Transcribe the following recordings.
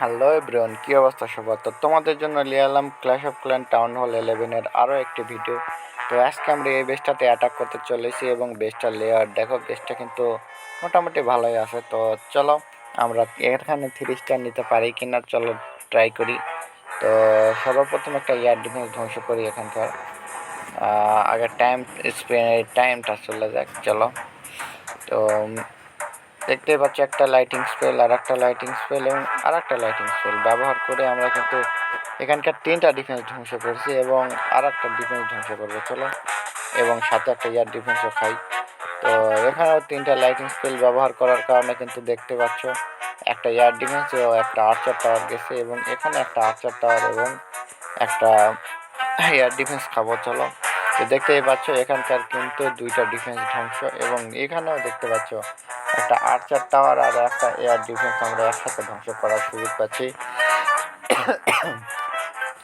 Hello everyone কী অবস্থা সবার? তো তোমাদের জন্য নিয়ে এলাম clash of clan town hall ইলেভেনের আরও একটি ভিডিও তো আজকে আমরা এই বেসটাতে অ্যাটাক করতে চলেছি এবং বেসটার লেয়ার দেখো বেসটা কিন্তু মোটামুটি ভালোই আছে। তো চলো, আমরা এখানে থ্রি স্টার নিতে পারি কি না চলো ট্রাই করি। তো সর্বপ্রথম একটা এয়ার ডিফেন্স ধ্বংস করি এখানকার। আগে টাইম টাইমটা চলে যাক, চলো। তো দেখতেই পাচ্ছ একটা লাইটিং স্পেল আর একটা লাইটিং স্পেল এবং আর একটা লাইটিং স্পেল ব্যবহার করে আমরা কিন্তু এখানকার তিনটা ডিফেন্স ধ্বংস করছি এবং আর একটা ডিফেন্স ধ্বংস করব, চলো। এবং সাথে একটা ইয়ার ডিফেন্সও খাই। তো এখানেও তিনটা লাইটিং স্পেল ব্যবহার করার কারণে কিন্তু দেখতে পাচ্ছ একটা এয়ার ডিফেন্স ও একটা আর্চার টাওয়ার গেছে এবং এখানে একটা আর্চার টাওয়ার এবং একটা এয়ার ডিফেন্স খাব, চলো। তো দেখতেই পাচ্ছ এখানকার কিন্তু দুইটা ডিফেন্স ধ্বংস এবং এখানেও দেখতে পাচ্ছ একটা আর্চার টাওয়ার আর একটা এয়ার ডিফেন্স আমরা একসাথে ধ্বংস করার সুযোগ পাচ্ছি।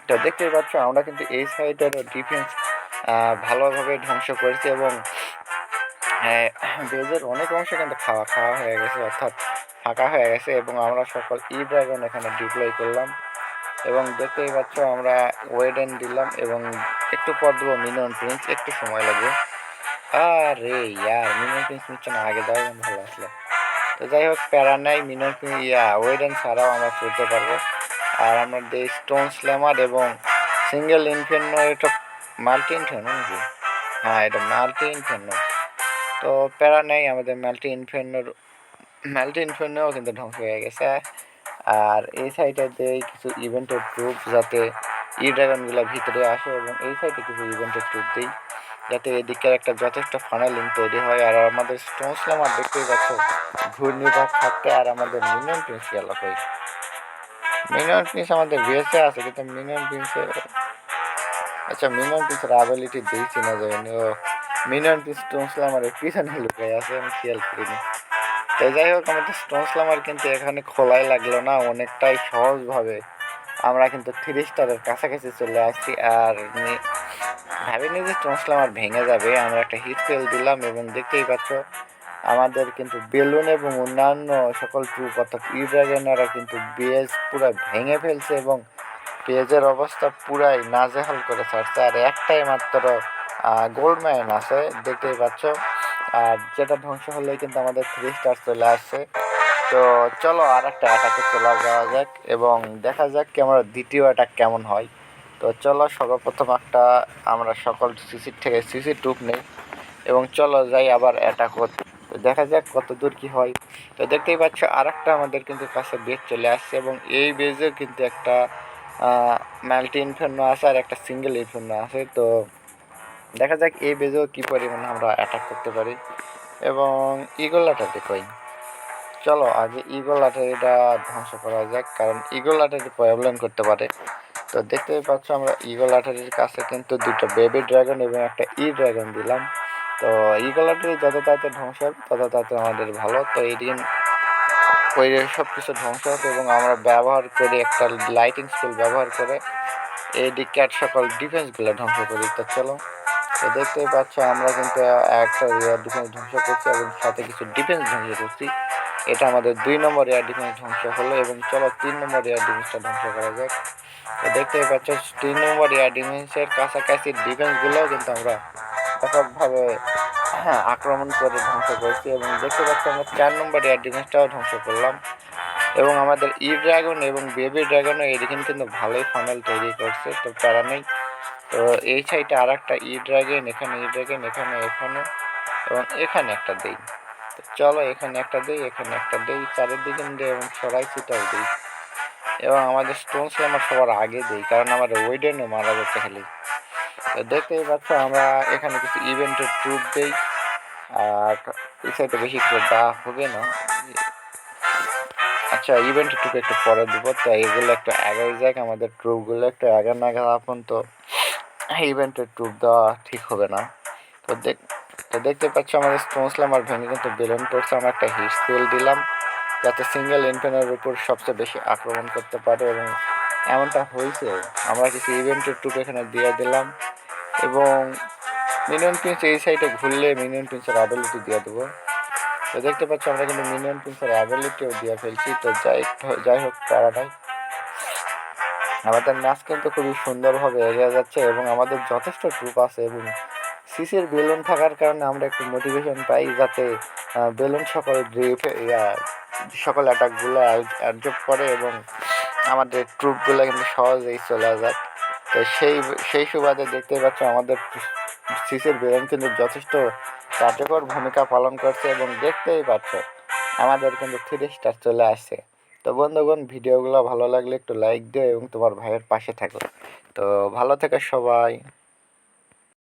তো দেখতেই পাচ্ছ, আমরা কিন্তু এই সাইডেরও ডিফেন্স ভালোভাবে ধ্বংস করেছি এবং বেজের অনেক অংশ কিন্তু খাওয়া খাওয়া হয়ে গেছে, অর্থাৎ ফাঁকা হয়ে গেছে এবং আমরা সকল ই ড্রাগন এখানে ডিপ্লয় করলাম। এবং দেখতেই পাচ্ছ, আমরা ওয়েডেন দিলাম এবং একটু পর দেবো মিনিয়ন প্রিন্স একটু সময় লাগবে। আরে ইয়ার মিনিয়ন প্রিন্স নিচ্ছে না, আগে দেওয়া ভালো আসলে তো যাই হোক, প্যারা নাই মিনিয়ন প্রিন্স, ইয়া, ওয়েডেন ছাড়াও আমরা করতে পারব। আর আমরা দিই স্টোন স্ল্যামার এবং সিঙ্গেল ইনফেন্নো এটা মাল্টি ইনফেন্নো নাকি? হ্যাঁ এটা মাল্টি ইনফেন্নো তো প্যারা নেই, আমাদের মাল্টি ইনফেন্নোর মাল্টি ইনফেন্নোও কিন্তু ধ্বংস হয়ে গেছে। আর এই সাইডে দিয়ে কিছু ইভেন্টের প্রুফ যাতে ই ড্রাগনগুলো ভিতরে আসে, এবং এই সাইডে কিছু ইভেন্টের প্রুফ দিই। যাতে এদিকের একটা যথেষ্ট ফানেলিং তৈরি হয় আর আমাদের স্টোন স্ল্যামার দেখতেই পাচ্ছ ঘূর্ণিপাক থাকতে আর আমাদের মিনিয়ন প্রিন্স গেল কই? মিনিয়ন প্রিন্স আমাদের ভিএসে আছে, কিন্তু মিনিয়ন প্রিন্সে আচ্ছা মিনিয়ন প্রিন্সের অ্যাবিলিটি দিয়েছি না যায়নি ও মিনিয়ন প্রিন্স স্টোন স্ল্যামারের পিছনে লুকাই আছে, আমি খেয়াল করিনি। তো যাই হোক, আমাদের স্টোন স্ল্যামার কিন্তু এখানে খোলাই লাগল না, অনেকটাই সহজভাবে। আমরা কিন্তু থ্রি স্টারের কাছাকাছি চলে আসছি, আর ভাবিনি যে স্টোন স্ল্যামার ভেঙে যাবে। আমরা একটা হিট ফেল দিলাম এবং দেখতেই পাচ্ছ, আমাদের কিন্তু বেলুন এবং অন্যান্য সকল ট্রুপ অর্থাৎ ইউড্রাগেনারা কিন্তু বেজ পুরো ভেঙে ফেলছে এবং পেজের অবস্থা পুরাই নাজেহাল করে ছাড়ছে। আর একটাই মাত্র গোল্ড মাইন আছে, দেখতেই পাচ্ছ। আর যেটা ধ্বংস হলেই কিন্তু আমাদের থ্রি স্টার চলে আসছে। তো চলো আর একটা অ্যাটাকে চলে যাওয়া যাক এবং দেখা যাক কি, আমার দ্বিতীয় অ্যাটাক কেমন হয়। তো চলো, সর্বপ্রথম একটা আমরা সকল সিসির থেকে সিসি টুপ নেই এবং চলো যাই আবার অ্যাটাক করতে তো দেখা যাক কত দূর কি হয়। তো দেখতেই পাচ্ছ আর একটা আমাদের কিন্তু কাছে বেজ চলে আসছে এবং এই বেজেও কিন্তু একটা মাল্টি ইনফেন্নো আছে আর একটা সিঙ্গেল ইনফেন্নো আছে। তো দেখা যাক এই বেজেও কী পরিমাণে আমরা অ্যাটাক করতে পারি এবং ইগল আটাতে কই চলো, আগে ইগল আটারিটা ধ্বংস করা যাক, কারণ ইগল আটারি প্রবলেম করতে পারে। তো দেখতেই পাচ্ছ আমরা ইগল আটারির কাছে কিন্তু দুটো বেবি ড্রাগন এবং একটা ই ড্রাগন দিলাম। তো ইগল আটারি যত তাড়াতাড়ি ধ্বংস হবে, তত তাড়াতাড়ি আমাদের ভালো। তো এই দিন ওই সব কিছু ধ্বংস হবে এবং আমরা ব্যবহার করি একটা লাইটিং স্কুল ব্যবহার করে। এই দিককার সকল ডিফেন্সগুলো ধ্বংস করি। তো চলো, তো দেখতেই পাচ্ছ আমরা কিন্তু একটা এয়ার ডিফেন্স ধ্বংস করছি এবং সাথে কিছু ডিফেন্স ধ্বংস করছি। এটা আমাদের দুই নম্বর এয়ার ডিফেন্স ধ্বংস হলো এবং চলো তিন নম্বর এয়ার ডিফেন্সটা ধ্বংস করা যাক। তো দেখতেই পাচ্ছ, তিন নম্বর এয়ার ডিফেন্সের কাছাকাছি ডিফেন্সগুলোও কিন্তু আমরা ব্যাপকভাবে হ্যাঁ আক্রমণ করে ধ্বংস করেছি এবং দেখতে পাচ্ছি আমরা চার নম্বর এয়ার ডিফেন্সটাও ধ্বংস করলাম। এবং আমাদের ই ড্রাগন এবং বেবি ড্রাগনও এদিকে কিন্তু ভালোই ফানেল তৈরি করছে, তো তারা নেই। তো এই সাইডে আর একটা ই ড্রাগন এখানে ই ড্রাগন এখানে এখানে, এবং এখানে একটা দেই। তো চলো এখানে একটা দেই, এখানে একটা দেই, চারিদিকে এবং সরাই ছিটাও দিই। এবং আমাদের স্টোন স্ল্যামার সবার আগে দিই, কারণ আমার ওয়েডেনও মারা যাচ্ছে খালি। তো দেখতেই পাচ্ছ, আমরা এখানে কিছু ইভেন্টের ট্রুপ দিই, আর এই তো বেশি কিছু দেওয়া হবে না। আচ্ছা ইভেন্টের ট্রুপ একটু পরে দেবো, তো এগুলো একটু আগে যাক, আমাদের ট্রুপগুলো একটু আগে না গেলে আপন তো ইভেন্টের ট্রুপ দেওয়া ঠিক হবে না। তো দেখ, তো দেখতে পাচ্ছ, আমাদের স্টোন স্ল্যামার ভেঙে কিন্তু বেলুন পড়ছে, আমরা একটা হিট স্পেল দিলাম। যাতে সিঙ্গেল ইনফেনের উপর সবচেয়ে বেশি আক্রমণ করতে পারে এবং এমনটা হয়েছে। আমরা কিছু ইভেন্টের ট্রুপ এখানে দিয়ে দিলাম এবং মিনিয়ন প্রিন্স এই সাইডে ঘুরলে মিনিয়ন প্রিন্সের অ্যাবিলিটি দিয়ে দেবো। তো দেখতে পাচ্ছ আমরা কিন্তু মিনিয়ন পিন্সের অ্যাবিলিটিও দিয়ে ফেলছি। তো যাই যাই হোক নাই। আমাদের ম্যাচ কিন্তু খুবই সুন্দরভাবে এগিয়ে যাচ্ছে এবং আমাদের যথেষ্ট ট্রুপ আছে এবং সিসির বেলুন থাকার কারণে আমরা একটু মোটিভেশন পাই যাতে বেলুন সকল ড্রিপ সকল অ্যাটাকগুলো অ্যাবজর্ব করে এবং আমাদের ট্রুপগুলো কিন্তু সহজেই চলে যায়। তো সেই সেই সুবাদে দেখতে পাচ্ছ আমাদের সিসির বেলুন কিন্তু যথেষ্ট কার্যকর ভূমিকা পালন করছে এবং দেখতেই পাচ্ছ আমাদের কিন্তু থ্রি স্টার চলে আসছে। তো বন্ধুগণ ভিডিওগুলো ভালো লাগলে একটু লাইক দিও এবং তোমার ভাইয়ের পাশে থাকো। তো ভালো থেকে সবাই।